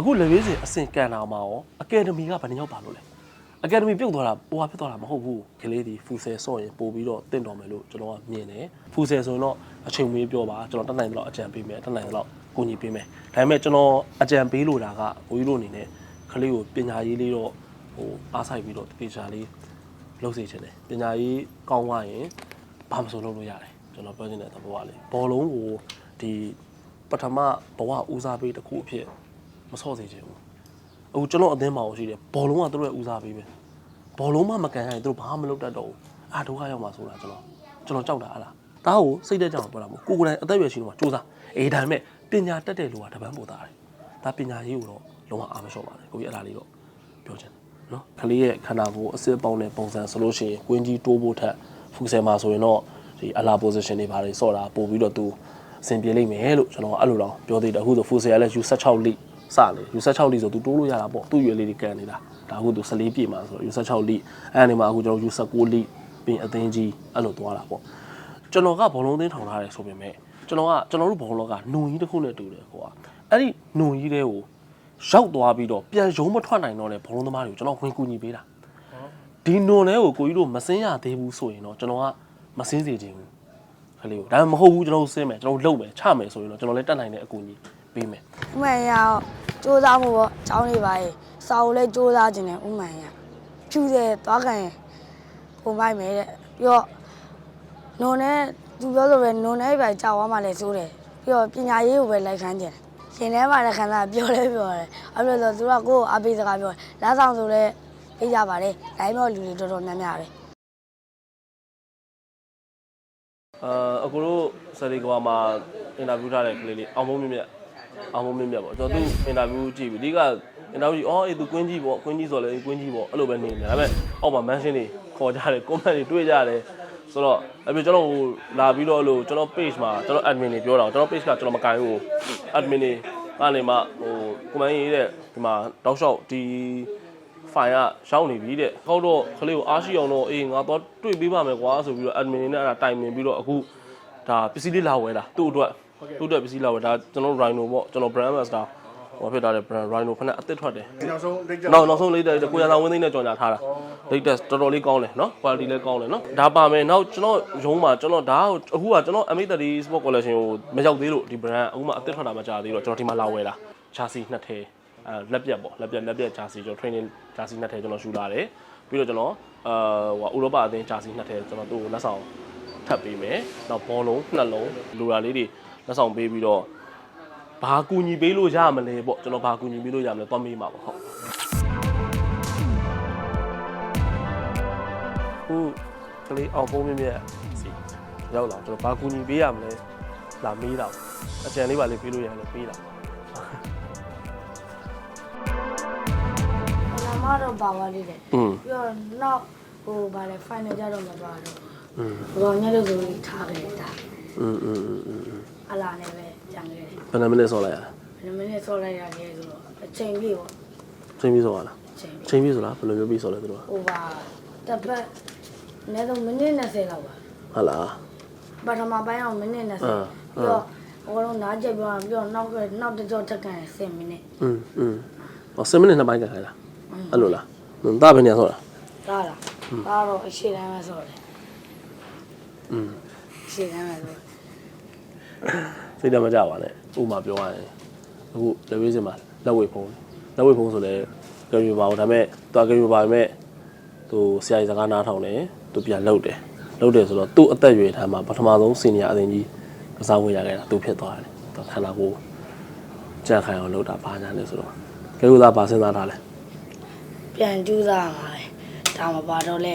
အခုလေဘေးစင်အဆင့်ကန်တာမှာရောအကယ်ဒမီကဘယ်နှယောက်ပါလို့လဲအကယ်ဒမီပြုတ်သွားတာပေါ်ဖြစ်သွားတာမဟုတ်ဘူးကလေးဒီဖူဆယ်ဆော့ရင်ပို့ပြီးတော့တင့်တော်မယ်လို့ကျွန်တော်ကမြင်တယ်ဖူဆယ်ဆိုရင်တော့အချိန်မွေးပြောပါကျွန်တော်တက်နိုင်တယ်လို့အကြံပေးမယ်တက်နိုင်တယ်လို့ကိုညီပေးမယ်ဒါပေမဲ့ကျွန်တော်အကြံပေးလို့တာကကိုကြီးတို့အနေနဲ့ကလေးကိုပညာရေးလေးတော့ဟိုအားဆိုင်ပြီးတော့တေချာလေးလုပ်စေချင်တယ်ပညာရေးကောင်းသွားရင်ဘာမှမဆိုလုပ်လို့ရတယ်ကျွန်တော်ပြောချင်တဲ့သဘောကလေဘောလုံးကိုဒီပထမဘဝဦးစားပေးတစ်ခုအဖြစ် မဆော့စေချင်ဘူးအခုကျွန်တော်အသင်းမှာရှိတယ်ဘောလုံးကသူတို့ရဲ့ဦးစားပေးပဲဘောလုံးမှမကန်ရရင်သူတို့ဘာမှမလုပ်တတ်တော့ဘူးအာဒုက္ခရောက်မှာဆိုတာကျွန်တော်ကျွန်တော်ကြောက်တာဟာလားဒါကိုစိတ်တက်ကြအောင်ပြောတာမဟုတ်ကိုကိုယ်တိုင်အသက်အရွယ်ရှိတော့မှစူးစမ်းအေးဒါပေမဲ့ပညာတတ်တဲ့လူကတပန်းပို့သားတယ်ဒါပညာရေးကိုတော့လုံးဝအားမလျှော့ပါနဲ့ကိုကြီးအဲ့ဒါလေးတော့ပြောချင်တယ်နော်ကလေးရဲ့ခန္ဓာကိုယ်အစစ်ပေါင်းတဲ့ပုံစံဆိုလို့ရှိရင်ကွင်းကြီးတိုးဖို့ထက်ဖူဆယ်မှာဆိုရင်တော့ဒီအလာ position တွေဘာတွေစော့တာပို့ပြီးတော့သူအဆင်ပြေလိမ့်မယ်လို့ကျွန်တော်အဲ့လိုတော့ပြောသေးတယ်အခုဆိုဖူဆယ်ကလည်း U16 လိ စလေ U16 လိဆိုသူတိုးလို့ရတာပေါ့သူ့ရွယ်လေးတွေကန်နေတာဒါအခုသူ14ပြည့်မှာဆိုတော့ U16 လိအဲ့ဒီမှာအခုကျွန်တော် U19 လိပြီးရင်အသင်းကြီးအဲ့လိုသွားတာပေါ့ကျွန်တော်ကဘောလုံးသင်းထောင်ထားတယ်ဆိုပေမဲ့ကျွန်တော်ကကျွန်တော်တို့ဘောလုံးကနှုံကြီးတစ်ခုနဲ့တူတယ်ကွာအဲ့ဒီနှုံကြီးတွေကိုရောက်သွားပြီးတော့ပြန်ရုံးမထွက်နိုင်တော့တဲ့ဘောလုံးသမားတွေကိုကျွန်တော်ဝင်ကူညီပေးတာဒီနွန်လေးကိုကိုကြီးတို့မစင်းရသေးဘူးဆိုရင်တော့ကျွန်တော်ကမစင်းစေချင်ဘူးခလေးကိုဒါပေမဲ့မဟုတ်ဘူးကျွန်တော်တို့စင်းမယ်ကျွန်တော်တို့လုပ်မယ်ချမယ်ဆိုရင်တော့ကျွန်တော်လည်းတက်နိုင်တဲ့အကူအညီပေးမယ်ဥမှန်ရအောင် စူးစမ်းမှုပေါ့ကျောင်းလေးပါရေးစာအုပ်လည်းစူးစမ်းခြင်းနဲ့ဥမှန်ရဖြူတယ်သွားကန်ရင်ပုံမိုက်မယ်တဲ့ပြီးတော့နုံနဲ့သူပြောလို့ပဲနုံနဲ့ပဲကြောက်သွားမှလည်းစိုးတယ်ပြီးတော့ပညာရေးကိုပဲလိုက်ခန်းကြတယ်ရှင်ထဲမှာလည်းခန္ဓာပြောလဲပြောတယ်အဲ့လိုဆိုသူကကိုယ့်ကိုအပိစကားပြောတယ်လက်ဆောင်ဆိုလဲပြေးကြပါလေဒါပေမဲ့လူတွေတော်တော်များများပဲအာအကိုတို့ဆယ်လီကဘာမှာအင်တာဗျူးထားတဲ့ကလေးလေးအောင်မုံမြင့်မြတ် အောင်မုံမြင့်မြတ်ပေါ့ကျွန်တော်သူအင်တာဗျူးကြည့်ပြီးဒီကအင်တာဗျူးအော်အေးသူကွင်းကြီးပေါ့ကွင်းကြီးဆိုလဲကွင်းကြီးပေါ့အဲ့လိုပဲနေနေဒါပေမဲ့အောက်မှာမန်ရှင်းတွေခေါ်ကြတယ်ကွန်မန့်တွေတွေ့ကြတယ်ဆိုတော့အဲ့ပြီးကျွန်တော်ဟိုလာပြီးတော့လို့ကျွန်တော် page မှာကျွန်တော် admin တွေပြောတာကျွန်တော် page ကကျွန်တော်မကင်ဘူး admin တွေကနေမှဟိုကွန်မန့်ရေးတဲ့ဒီမှာတောက်လျှောက်ဒီဖိုင်ကရောက်နေပြီတဲ့ဟောက်တော့ခလေးကိုအားရှိအောင်တော့အေးငါတော့တွေ့ပေးပါမယ်ကွာဆိုပြီးတော့ admin နဲ့အဲ့ဒါတိုင်ပင်ပြီးတော့အခုဒါပစ္စည်းလေးလာဝယ်တာသူ့အတွက် သူ့အတွက်ပစ္စည်းလာဝယ်ဒါကျွန်တော် Rhino ပေါ့ကျွန်တော် brand master ဟိုဖြစ်တာတဲ့ brand Rhino ဖက်နဲ့အသစ်ထွက်တယ်ဒီနောက်ဆုံးလိတ်ကြနောက်နောက်ဆုံးလေးတဲ့ကိုရလာဝင်းသိန်းနဲ့ကြော်ညာထားတာ latest တော်တော်လေးကောင်းတယ်နော် quality လည်းကောင်းတယ်နော်ဒါပါမယ်နောက်ကျွန်တော်ရုံးမှာကျွန်တော်ဒါအခုကကျွန်တော် M30 Sport Collection ကိုမရောက်သေးလို့ဒီ brand အခုမှအသစ်ထွက်တာမကြသေးတော့ကျွန်တော်ဒီမှာလာဝယ်တာ chassis နှစ်ထည်အဲလက်ပြတ်ပေါ့လက်ပြတ်လက်ပြတ် chassis ကျွန်တော် training chassis နှစ်ထည်ကျွန်တော်ရှူလာတယ်ပြီးတော့ကျွန်တော်အာဟိုဥရောပအသင်း chassis နှစ်ထည်ကျွန်တော်သူ့ကိုလက်ဆောင်ထပ်ပေးမယ်နောက်ဘောလုံးနှလုံးလူရာလေးတွေ လက်ဆောင်ပေးပြီးတော့ဘာကူညီပေးလို့ရမလဲပေါ့ကျွန်တော်ဘာကူညီပေးလို့ရမလဲသွားမေးမှာပေါ့ဟုတ်ဟုတ်ကလေးအောင်ပုံးမြမြစီရောက်လာကျွန်တော်ဘာကူညီပေးရမလဲလာမေးတာအကြံလေးပါလေးပေးလို့ရတယ်ပေးတာမတော့ပါပါလေးတယ်ပြီးတော့နောက်ဟိုဗာလဲ final ကြတော့မသွားတော့ဟွန်းဘောညလို့ဆိုပြီးထားခဲ့တာ อืมอืมอืมอืม အလာနဲ့ပဲကြံခဲ့တယ် ဘယ်နှမိနစ်ဆော်လိုက်ရလဲ ဘယ်နည်းဆော့လိုက်ရတယ်ဆိုတော့အချိန်ပြည့်ပေါ့ ချိန်ပြီးဆော်ရလား အချိန်ပြည့် ချိန်ပြီးဆိုလားဘယ်လိုမျိုးပြီးဆော်လဲသူတို့က ဟိုပါတစ်ပတ်အနည်းဆုံးမိနစ်20လောက်ပါ ဟုတ်လား ပထမပိုင်းအောင်မိနစ်20 အာ ပြီးတော့ဟိုကတော့နားကြက်ပြောပြီးတော့နောက်ကနောက်တစ်ကြောတက်ကန်10မိနစ် อืมอืมဟော7မိနစ်နှစ်ပိုင်းကန်ခိုင်းလားအဲ့လိုလားဟွန်းဒါဘယ်နေရဆော်လား ဒါလားဒါတော့အရှိတိုင်းပဲဆော့တယ် อืม အ ရှိတိုင်းပဲဆော့စိတ်တမကြပါနဲ့ဥမာပြောရရင်အခုလက်ဝေးစင်မှာလက်ဝေးဖုံးလက်ဝေးဖုံးဆိုလဲကြွေပါအောင်ဒါပေမဲ့တွားကြွေပါပေမဲ့သူဆရာကြီးစကားနားထောင်တယ်သူပြန်လှုပ်တယ်လှုပ်တယ်ဆိုတော့သူ့အသက်အရွယ်ထားမှာပထမဆုံးစီနီယာအသင်ကြီးကစားဝင်ရခဲ့တာသူဖြစ်သွားတယ်သူခန္ဓာကိုယ်ကြက်ခိုင်အောင်လှုပ်တာဘာညာလဲဆိုတော့ကေဥသားပါစဉ်းစားထားလဲပြန်ကျူးစားမှာလေဒါမှပါတော့လေ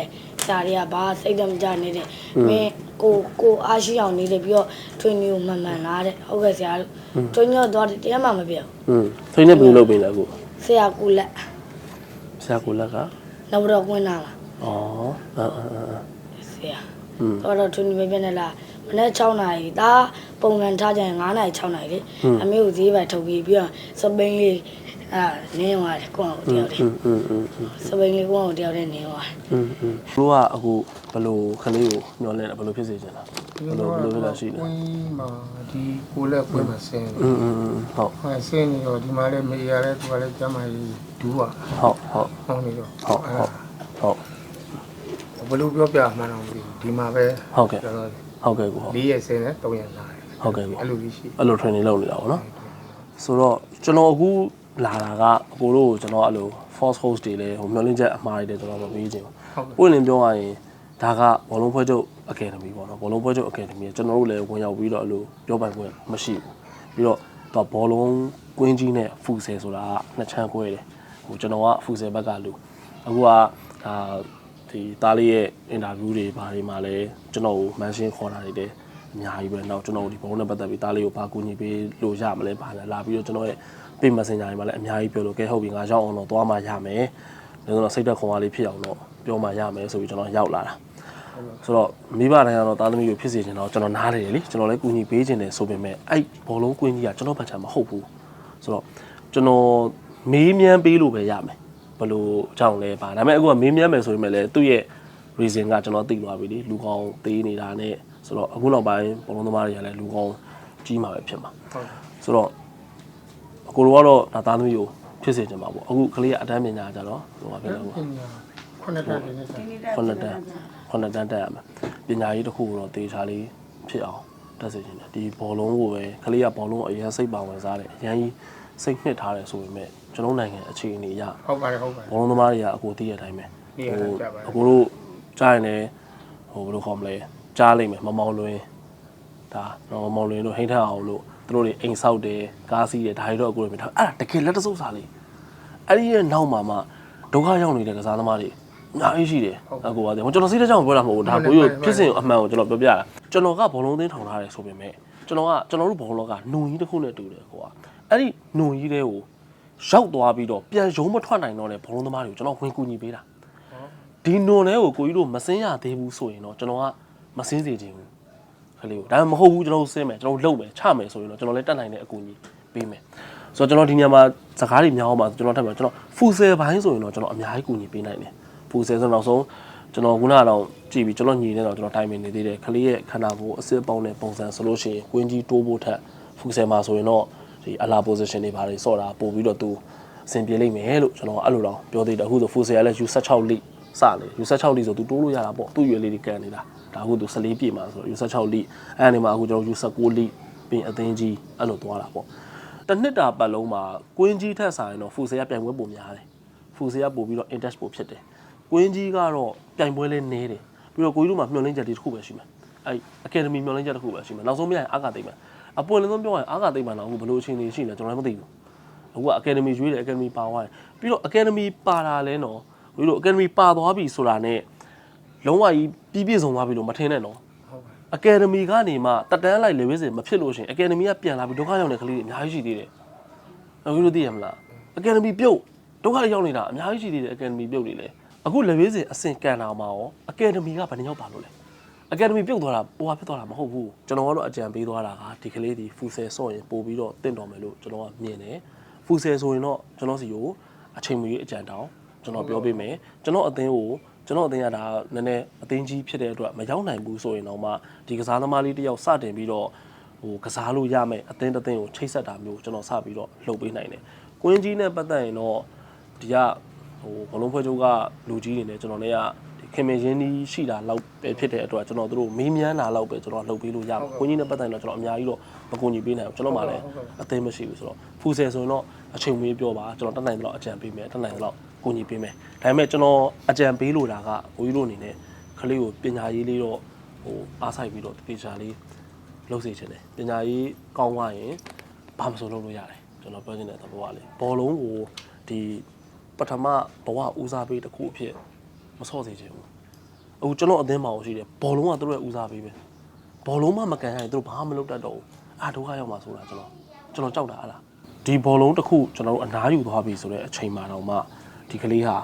တာတွေကဘာစိတ်တမကြနေတယ်မင်းကိုကိုအားရှိအောင်နေတယ်ပြီးတော့ထွေးနေကိုမှန်မှန်လားတဲ့ဟုတ်ကဲ့ဆရာတို့ထွေးနေတော့တော့တရားမှမပြောဘူးထွေးနေဘယ်လိုလုပ်ပေးလဲအခုဆရာကူလက်ဆရာကူလက်ကနောက်တော့ဝင်လာလားဩအာအာဆရာတော့တော့ထွေးနေပဲပြန်နေလားမနေ့6နာရီဒါပုံမှန်ထားကြရင်9နာရီ6နာရီလေအမေကိုဈေးပဲထုတ်ပြီးပြီးတော့စပိန်လေး အာနေသွားတယ်ကိုယ့်ကိုတယောက်တည်း อืมอืมอืมอืม စပိန်လေးကိုယ့်ကိုတယောက်တည်းနေသွားတယ် อืมอืมတို့ကအခုဘယ်လိုခလေးကိုညှော်လဲဘယ်လိုဖြစ်စေချင်လဲ ဘယ်လိုဘယ်လိုလဲရှိလဲ ဝင်းမှာဒီကိုလက်ကွင်းမှာဆင်း อืมอืมอืมဟုတ် ဟဲ့ဆင်းနေတော့ဒီမှာလည်းမေရလဲသူကလည်းကျမကြီးဒူးอ่ะ ဟုတ်ဟုတ် ဟောင်းနေတော့ ဟုတ်ဟုတ်ဟုတ် ဘယ်လိုပြောပြမှန်းတော့မသိဘူးဒီမှာပဲ ဟုတ်ကဲ့ ကျွန်တော် ဟုတ်ကဲ့ကိုဟုတ် ၄ရက်ဆင်းနဲ့၃ရက်လာတယ် ဟုတ်ကဲ့ကို အဲ့လိုလေးရှိ အဲ့လို training လုပ်နေတာပေါ့နော်ဆိုတော့ကျွန်တော်အခု လာတာကအကိုတို့ကိုကျွန်တော်အဲ့လို false host တွေလည်းဟိုမျောလင့်ချက်အမှားတွေလည်းကျွန်တော်မပေးချင်ဘူးဟုတ်ကဲ့ပွင့်လင်းပြောရရင်ဒါကဘောလုံးဖွဲ့ချုပ်အကယ်ဒမီပေါ့နော်ဘောလုံးဖွဲ့ချုပ်အကယ်ဒမီကျွန်တော်တို့လည်းဝင်ရောက်ပြီးတော့အဲ့လိုပြောပိုင်ခွင့်မရှိဘူးပြီးတော့တော့ဘောလုံးကွင်းကြီးနဲ့ဖူဆယ်ဆိုတာကနှစ်ချမ်းကွဲတယ်ဟိုကျွန်တော်ကဖူဆယ်ဘက်ကလူအခုကဒါဒီသားလေးရဲ့အင်တာဗျူးတွေဘာတွေမှာလည်းကျွန်တော်ကိုမန်ရှင်းခေါ်တာတွေလည်းအများကြီးပဲနောက်ကျွန်တော်တို့ဒီဘောလုံးနဲ့ပတ်သက်ပြီးသားလေးကိုဘာကူညီပေးလို့ရမလဲဘာလဲလာပြီးတော့ကျွန်တော်ရဲ့ page messenger တွေမှာလည်းအများကြီးပြောလို့ကဲဟုတ်ပြီငါရောက်အောင်တော့သွားမှရမယ်ဒါဆိုတော့စိတ်သက်ခွန်အားလေးဖြစ်အောင်တော့ပြောမှရမယ်ဆိုပြီးကျွန်တော်ရောက်လာတာဆိုတော့မိဘတိုင်းကတော့သားသမီးကိုဖြစ်စေချင်တော့ကျွန်တော်နားလေတယ်လေကျွန်တော်လည်းကူညီပေးခြင်းတယ်ဆိုပေမဲ့အဲ့ဘောလုံးကွင်းကြီးကကျွန်တော်ဘက်ချာမဟုတ်ဘူးဆိုတော့ကျွန်တော်မေးမြန်းပေးလို့ပဲရမယ်ဘယ်လိုအကြောင်းလဲပါဒါပေမဲ့အခုကမေးမြန်းမယ်ဆိုရင်လည်းသူ့ရဲ့ reason ကကျွန်တော်သိသွားပြီလေလူကောင်းသေးနေတာနဲ့ဆိုတော့အခုနောက်ပိုင်းဘောလုံးသမားတွေကလည်းလူကောင်းကြီးမှာပဲဖြစ်မှာဟုတ်ဆိုတော့အ ကိုတို့ကတော့ဒါသားသမီးကိုဖြစ်စေချင်ပါပေါ့အခုကလေးကအတန်းပညာကြတော့ဟိုပါဖြစ်ကဲ့လို့ပေါ့ခုနှစ်တက်နေတယ်ခုနှစ်တန်းခုနှစ်တန်းတက်ရမယ်ပညာရေးတစ်ခုကိုတော့တေချာလေးဖြစ်အောင်တက်စေချင်တယ်ဒီဘောလုံးကိုပဲကလေးကဘောလုံးကိုအရင်စိတ်ပါဝင်စားတယ်အရင်ကြီးစိတ်နှစ်ထားတယ်ဆိုပေမဲ့ကျွန်တော်နိုင်ငံအခြေအနေအရဟုတ်ပါတယ်ဟုတ်ပါတယ်ဘောလုံးသမားတွေကအကိုသိရတဲ့အတိုင်းပဲသိရတဲ့အတိုင်းကြပါအကိုတို့ကြားရင်လည်းဟိုဘယ်လိုခေါ်မလဲကြားလိမ့်မယ်မမောင်လွင်ဒါတော့မမောင်လွင်တို့ဟိန်းထအောင်လို့ သူတို့တွေအိမ်ဆောက်တယ်ကားစီးတယ်ဒါတွေတော့အကိုတို့မြင်ထားအဲ့ဒါတကယ်လက်တဆုပ်စားလေးအဲ့ဒီရဲ့နောက်မှာမှဒုက္ခရောက်နေတဲ့ကစားသမားတွေအများကြီးရှိတယ်အကိုကတည်းကကျွန်တော်စိတ်တကြောင်ပြောတာမဟုတ်ဘူးဒါကိုရဖြစ်စဉ်အမှန်ကိုကျွန်တော်ပြောပြတာကျွန်တော်ကဘောလုံးသင်းထောင်ထားတယ်ဆိုပေမဲ့ကျွန်တော်ကကျွန်တော်တို့ဘောလုံးကနှုံကြီးတစ်ခုနဲ့တူတယ်ကိုကအဲ့ဒီနှုံကြီးတွေကိုရောက်သွားပြီးတော့ပြန်ရုံးမထွက်နိုင်တော့တဲ့ဘောလုံးသမားတွေကိုကျွန်တော်ဝင်ကူညီပေးတာဒီနွန်လဲကိုကိုကြီးတို့မစင်းရသေးဘူးဆိုရင်တော့ကျွန်တော်ကမစင်းစေချင်ဘူးခ လေးကိုဒါပေမဲ့မဟုတ်ဘူးကျွန်တော်တို့စင်းမယ်ကျွန်တော်တို့လှုပ်မယ်ချမယ်ဆိုရင်တော့ကျွန်တော်လည်းတက်နိုင်တဲ့အကူအညီပေးမယ်ဆိုတော့ကျွန်တော်ဒီညမှာစကားတွေများအောင်ပါကျွန်တော်ထပ်မယ်ကျွန်တော်ဖူဆယ်ပိုင်းဆိုရင်တော့ကျွန်တော်အများကြီးကူညီပေးနိုင်တယ်ဖူဆယ်ဆိုတော့နောက်ဆုံးကျွန်တော်ခုနကတော့ကြည့်ပြီးကျွန်တော်ညီနေတော့ကျွန်တော်တိုင်ပင်နေသေးတယ်ခလေးရဲ့ခန္ဓာကိုယ်အစစ်ပေါင်းတဲ့ပုံစံဆိုလို့ရှိရင်ကွင်းကြီးတိုးဖို့ထက်ဖူဆယ်မှာဆိုရင်တော့ဒီအလာ position တွေဘာတွေစော့တာပို့ပြီးတော့သူအဆင်ပြေလိမ့်မယ်လို့ကျွန်တော်အဲ့လိုတော့ပြောသေးတယ်အခုဆိုဖူဆယ်ကလည်း U16 လိ စလေ U16 လိဆိုသူတိုးလို့ရတာပေါ့သူ့ရွယ်လေးတွေကန်နေတာဒါအခုသူ14ပြည့်မှာဆိုတော့ U16 လိအဲ့အနေမှာအခုကျွန်တော် U19 လိပြီးအသင်းကြီးအဲ့လိုသွားတာပေါ့တစ်နှစ်တာပတ်လုံးမှာကွင်းကြီးထက်ဆိုင်တော့ဖူဆယ်ကပြိုင်ပွဲပုံများတယ်ဖူဆယ်ကပို့ပြီးတော့ index ပို့ဖြစ်တယ်ကွင်းကြီးကတော့ပြိုင်ပွဲလဲနည်းတယ်ပြီးတော့ကိုကြီးတို့မှာမျှော်လင့်ချက်တွေတစ်ခုပဲရှိမယ်အဲ့ academy မျှော်လင့်ချက်တစ်ခုပဲရှိမယ်နောက်ဆုံးမရရင်အာကသိမ့်မယ်အပွင့်လင်းဆုံးပြောရင်အာကသိမ့်မှာတော့အခုဘယ်လိုအခြေအနေရှိနေလဲကျွန်တော်လည်းမသိဘူးအခုက academy ရွေးတယ် academy ပါသွားတယ်ပြီးတော့ academy ပါတာလဲနော် ဘယ်လို academy ပါသွားပြီဆိုတာနဲ့လုံးဝကြီးပြည့်ပြည့်စုံသွားပြီလို့မထင်နဲ့နော်ဟုတ်ပါ academy ကနေမှတက်တန်းလိုက် level စဉ်မဖြစ်လို့ရှရင် academy ကပြန်လာပြီးဒုက္ခရောက်တဲ့ကလေးတွေအများကြီးရှိသေးတယ်အခုလို့သိရမလား academy ပြုတ်ဒုက္ခရောက်နေတာအများကြီးရှိသေးတယ် academy ပြုတ်နေလေအခု level စဉ်အဆင့်ကန်တာမှာရော academy ကဘယ်နှယောက်ပါလို့လဲ academy ပြုတ်သွားတာပိုဟာဖြစ်သွားတာမဟုတ်ဘူးကျွန်တော်ကတော့အကြံပေးသွားတာကဒီကလေးဒီဖူဆယ်ဆော့ရင်ပို့ပြီးတော့တင့်တော်မယ်လို့ကျွန်တော်ကမြင်တယ်ဖူဆယ်ဆိုရင်တော့ကျွန်တော်စီကိုအချိန်မီအကြံတောင်း ကျွန်တော်ပြောပေးမယ်ကျွန်တော်အသင်းကိုကျွန်တော်အသင်းကဒါနည်းနည်းအသင်းကြီးဖြစ်တဲ့အတွက်မရောက်နိုင်ဘူးဆိုရင်တော့မှဒီကစားသမားလေးတယောက်စတင်ပြီးတော့ဟိုကစားလို့ရမယ်အသင်းတစ်သင်းကိုချိတ်ဆက်တာမျိုးကျွန်တော်စပြီးတော့လှုပ်ပေးနိုင်တယ်ကွင်းကြီးနဲ့ပတ်သက်ရင်တော့ဒီကဟိုဘလုံးဖွဲ့ချုပ်ကလူကြီးတွေနဲ့ကျွန်တော်လည်းကဒီခင်မင်းရင်းနှီးရှိတာလောက်ပဲဖြစ်တဲ့အတွက်ကျွန်တော်တို့မေးမြန်းတာလောက်ပဲကျွန်တော်လုပ်ပေးလို့ရမှာကိုကြီးနဲ့ပတ်သက်ရင်တော့ကျွန်တော်အများကြီးတော့မကူညီပေးနိုင်ဘူးကျွန်တော်မှလည်းအသိမရှိဘူးဆိုတော့ဖူဆယ်ဆိုရင်တော့အချိန်မွေးပြောပါကျွန်တော်တက်နိုင်တော့အကြံပေးမယ်တက်နိုင်တော့ ကူညီပေးမယ်ဒါပေမဲ့ကျွန်တော်အကြံပေးလို့တာကကိုကြီးတို့အနေနဲ့ကလေးကိုပညာရေးလေးတော့ဟိုအားဆိုင်ပြီးတော့တေချာလေးလုပ်စေချင်တယ်ပညာရေးကောင်းသွားရင်ဘာမှမဆိုလုပ်လို့ရတယ်ကျွန်တော်ပြောချင်တဲ့သဘောကလေဘောလုံးကိုဒီပထမဘဝဦးစားပေးတစ်ခုအဖြစ်မဆော့စေချင်ဘူးအခုကျွန်တော်အသင်းမှာရှိတယ်ဘောလုံးကသူတို့ရဲ့ဦးစားပေးပဲဘောလုံးမှမကန်ရရင်သူတို့ဘာမှမလုပ်တတ်တော့ဘူးအာဒုက္ခရောက်မှာဆိုတာကျွန်တော်ကျွန်တော်ကြောက်တာဟာလားဒီဘောလုံးတစ်ခုကျွန်တော်တို့အနားယူသွားပြီဆိုတဲ့အချိန်မှတော့မှ ဒီကလေးဟာ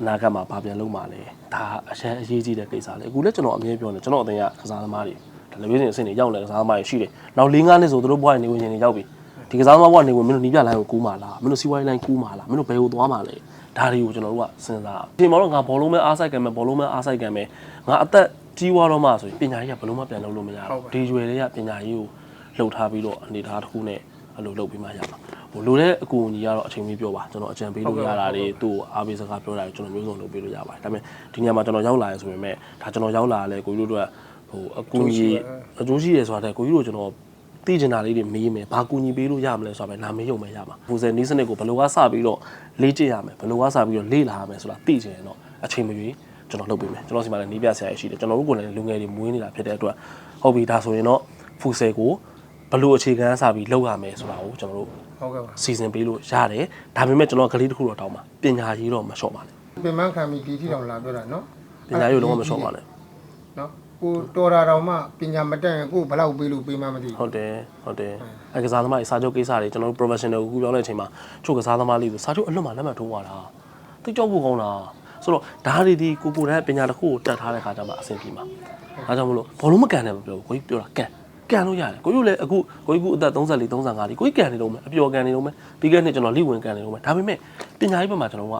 အနာဂတ်မှာဘာပြန်လုပ်မှာလဲဒါအရန်အရေးကြီးတဲ့ကိစ္စလေအခုလည်းကျွန်တော်အမြဲပြောနေကျွန်တော်အသင်းကကစားသမားတွေဒါလည်းပြည်စင်အဆင့်တွေရောက်နေတဲ့ကစားသမားတွေရှိတယ်နောက်၄၅နှစ်ဆိုသူတို့ဘဝနေဝင်ရှင်တွေရောက်ပြီဒီကစားသမားဘဝနေဝင်မင်းတို့နီးပြလိုင်းကိုကူးမှာလားမင်းတို့စီးပွားရေးလိုင်းကူးမှာလားမင်းတို့ဘယ်ကိုသွားမှာလဲဒါတွေကိုကျွန်တော်တို့ကစဉ်းစားအပြင်မှာတော့ငါဘောလုံးမဲအားဆိုင်ကံမဲဘောလုံးမဲအားဆိုင်ကံမဲငါအသက်ကြီးွားတော့မှဆိုရင်ပညာရေးကဘယ်လို့မှပြန်လုပ်လို့မရဟုတ်ဘူးပါဒီရွယ်တွေကပညာရေးကိုလှုပ်ထားပြီးတော့အနေထားတစ်ခုနဲ့အဲ့လိုလုပ်ပြီးမှရမှာ ဟိုလိုတဲ့အကူအညီကတော့အချိန်မီပြောပါကျွန်တော်အကြံပေးလို့ရတာတွေသူ့ကိုအားပေးစကားပြောတာတွေကျွန်တော်မျိုးစုံလုပ်ပေးလို့ရပါတယ်ဒါပေမဲ့ဒီညမှာကျွန်တော်ရောက်လာရဆိုပေမဲ့ဒါကျွန်တော်ရောက်လာရလဲကိုကြီးတို့ကဟိုအကူအညီအကျိုးရှိတယ်ဆိုတာတဲ့ကိုကြီးတို့ကျွန်တော်သိကျင်တာလေးတွေမေးမယ်ဘာကူညီပေးလို့ရမလဲဆိုတာပဲနာမည်ရုံပဲရမှာပူဇယ်နီးစနစ်ကိုဘယ်လိုကစပြီးတော့လေ့ကျင့်ရမယ်ဘယ်လိုကစပြီးတော့လေ့လာရမယ်ဆိုတာသိချင်ရင်တော့အချိန်မရွေးကျွန်တော်လုပ်ပေးမယ်ကျွန်တော်စီမှာလည်းနီးပြဆရာကြီးရှိတယ်ကျွန်တော်တို့ကိုလည်းလူငယ်တွေမွေးနေတာဖြစ်တဲ့အတွက်ဟုတ်ပြီဒါဆိုရင်တော့ဖူဆယ်ကို ဘယ်လိုအခြေခံစပြီးလုပ်ရမယ်ဆိုတာကိုကျွန်တော်တို့ဟုတ်ကဲ့ပါစီစဉ်ပေးလို့ရတယ်ဒါပေမဲ့ကျွန်တော်ကလေးတစ်ခုတော့တောင်းပါပညာရေးတော့မလျှော့ပါနဲ့ပြင်ပန်းခံပြီးဒီထိတောင်လာပြောတာနော်ပညာရေးကိုလုံးဝမလျှော့ပါနဲ့နော်ကိုတော်တာတောင်မှပညာမတက်ရင်ကိုဘယ်လောက်ပေးလို့ပေးမှမသိဟုတ်တယ်ဟုတ်တယ်အဲကစားသမားတွေစာချုပ်ကိစ္စတွေကျွန်တော်တို့ professional ကိုကူပြောင်းတဲ့အချိန်မှာချို့ကစားသမားလေးဆိုစာချုပ်အလွတ်မှာလက်မှတ်ထိုးသွားတာသိကြောက်ဖို့ကောင်းတာဆိုတော့ဒါတွေဒီကိုကိုယ်တိုင်ပညာတစ်ခုကိုတတ်ထားတဲ့ခါကျမှအဆင်ပြေမှာဒါကြောင့်မလို့ဘောလုံးမကန်တယ်မပြောဘူးကိုကြီးပြောတာကန် ကန်လို့ရတယ်ကိုကြီးလည်းအခုကိုကြီးကအသက်34 35ဒီကိုကြီးကန်နေတော့မယ်အပျော်ကန်နေတော့မယ်ပြီးခဲ့တဲ့နှစ်ကျွန်တော်လိဝင်ကန်နေတော့မယ်ဒါပေမဲ့ပညာရေးဘက်မှာကျွန်တော်က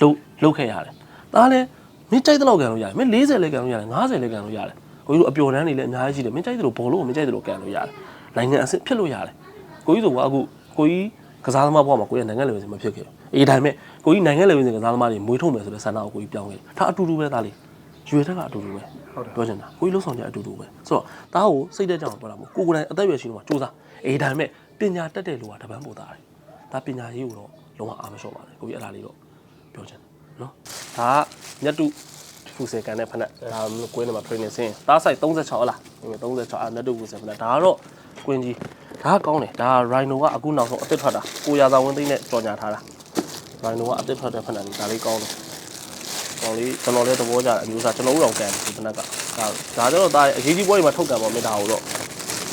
လှုပ်လှုပ်ခဲ့ရတယ်။ဒါလည်းမင်းကြိုက်တဲ့လောက်ကန်လို့ရတယ်။မင်း40လည်းကန်လို့ရတယ်50လည်းကန်လို့ရတယ်။ကိုကြီးတို့အပျော်တန်းတွေလည်းအများကြီးရှိတယ်။မင်းကြိုက်တဲ့လိုဘောလုံးကိုမင်းကြိုက်တဲ့လိုကန်လို့ရတယ်။နိုင်ငံအဆင့်ဖြစ်လို့ရတယ်။ကိုကြီးဆိုကအခုကိုကြီးကစားသမားဘဝမှာကိုကြီးကနိုင်ငံလေဝင်စင်မဖြစ်ခဲ့ဘူး။အေးဒါပေမဲ့ကိုကြီးနိုင်ငံလေဝင်စင်ကစားသမားတွေမွေးထုတ်မယ်ဆိုတဲ့ဆန္ဒကိုကိုကြီးပြောင်းခဲ့တယ်။ဒါအတူတူပဲသားလေး။ရွေတက်ကအတူတူပဲ။ ပြောချင်တာကိုကြီးလှုပ်ဆောင်ကြအတူတူပဲ။ဆိုတော့ဒါကိုစိတ်တက်ကြအောင်ပြောတာမဟုတ်ကိုကိုယ်တိုင်အသက်အရွယ်ရှိတော့မှစူးစမ်း။အေးဒါပေမဲ့ပညာတက်တဲ့လူကတပန်းပို့သားတယ်။ဒါပညာရေးကိုတော့လုံးဝအားမလျှော့ပါနဲ့။ကိုကြီးအဲ့ဒါလေးတော့ပြောချင်တယ်နော်။ဒါကမြတ်တုဖူစေကန်တဲ့ဖက်နဲ့ဒါမျိုးကွင်းထဲမှာ training ဆင်းတားဆိုင်36ဟုတ်လား36အာမြတ်တုဖူစေဖက်နဲ့ဒါကတော့ကွင်းကြီးဒါကကောင်းတယ်ဒါ Rhino ကအခုနောက်ဆုံးအစ်စ်ထွက်တာကိုရာသာဝင်းသိန်းနဲ့ကြော်ညာထားတာ Rhino ကအစ်စ်ထွက်တဲ့ဖက်နဲ့ဒါလေးကောင်းတယ် ကောင်းလေးကျွန်တော်လည်းသဘောကျတယ်အမျိုးသားကျွန်တော်တို့တော့ကန်တယ်ဒီဖက်ကဒါဒါကျတော့ဒါအရေးကြီးပွဲတွေမှာထုတ်ကန်ပါမယ်ဒါကိုတော့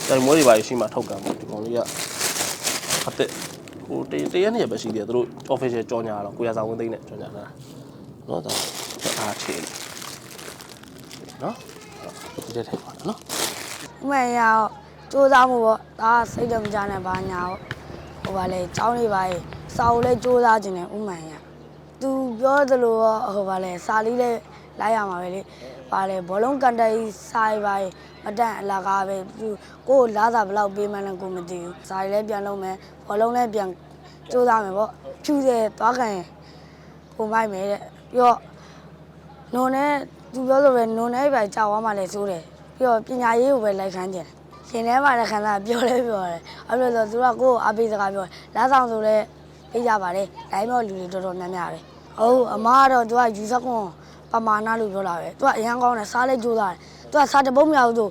တိုင်မွေးတွေပါရှိမှထုတ်ကန်ပါဒီကောင်လေးကအစ်စ်ဟိုတတရက်နေ့ပဲရှိသေးတယ်သူတို့ official ကြော်ညာတော့ကိုရာသာဝင်းသိန်းနဲ့ကြော်ညာထားတာနော်ဒါအားချေနော်ဒီတဲ့ထဲပါနော်ဥမရအောင်စူးစမ်းမှုပေါ့ဒါကစိတ်တော့မကြနဲ့ဘာညာပေါ့ဟိုပါလေចောင်းနေပါလေစာအုပ်လဲစူးစမ်းခြင်းနဲ့ဥမှန်ရ သူပြောသလိုတော့ဟိုပါလေစာလေးလဲလိုက်ရမှာပဲလေပါလေဘောလုံးကန်တိုင်စာရပါမတန့်အလကားပဲသူကိုယ်လာစာဘယ်လောက်ပေးမှန်းလည်းကိုမသိဘူးစာရီလဲပြန်လုံးမယ်ဘောလုံးလဲပြန်စူးစမ်းမယ်ပေါ့ဖြူတယ်သွားကန်ရင်ကိုမိုက်မယ်တဲ့ပြီးတော့နုံနဲ့သူပြောလို့ပဲနုံနဲ့ပဲကြောက်သွားမှလည်းစိုးတယ်ပြီးတော့ပညာရေးကိုပဲလိုက်ခန်းကြတယ်ရှင်ထဲမှာလည်းခန်းစားပြောလဲပြောတယ်အဲ့လိုဆိုသူကကိုယ့်ကိုအပိစကားပြောတယ်လက်ဆောင်ဆိုလဲပေးကြပါတယ်ဒါပေမဲ့လူတွေတော်တော်များများပဲ ဟုတ်အမကတော့သူကယူဆကွန်ပမာဏလို့ပြောလာပဲသူကအရန်ကောင်းတယ်စားလဲကြိုးစားတယ်သူကစားတပုတ်မြောက်ဆို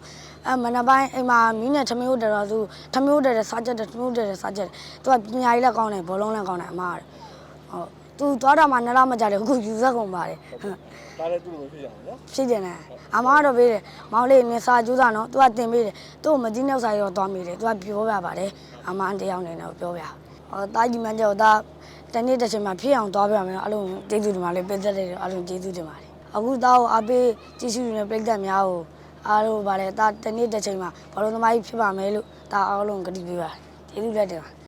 အမနက်ပိုင်းအိမ်မှာမီးနဲ့ထမင်းဥတယ်တော့သူထမင်းဥတယ်တဲ့စားချက်တယ်ထမင်းဥတယ်တဲ့စားချက်တယ်သူကပညာရေးလည်းကောင်းတယ်ဘောလုံးလည်းကောင်းတယ်အမကတော့ဟုတ်သူသွားတာမှနှစ်လမကြတယ်အခုယူဆကွန်ပါတယ်ဟုတ်ဒါလည်းသူ့လိုဖြစ်ရအောင်နော်ဖြစ်တယ်နဲ့အမကတော့ပေးတယ်မောင်လေးနင်စာကျူးစားနော်သူကတင်ပေးတယ်သူ့ကိုမကြီးနောက်စာရောသွားမိတယ်သူကပြောပြပါတယ်အမအန်တယောက်နေတော့ပြောပြဟောတာကြီးမကြောက်တာ တနေ့တစ်ချိန်မှာဖြစ်အောင်သွားပြမယ်အဲ့လိုကျေးဇူးတင်ပါလေပေးသက်တယ်အဲ့လိုကျေးဇူးတင်ပါတယ်အခုသားကိုအပေးကျေးဇူးတင်တဲ့ပြိတ္တများကိုအားလို့ပါလေတာတနေ့တစ်ချိန်မှာဘာလို့သမားကြီးဖြစ်ပါမယ်လို့ဒါအားလုံးကတိပေးပါကျေးဇူးလက်တင်ပါ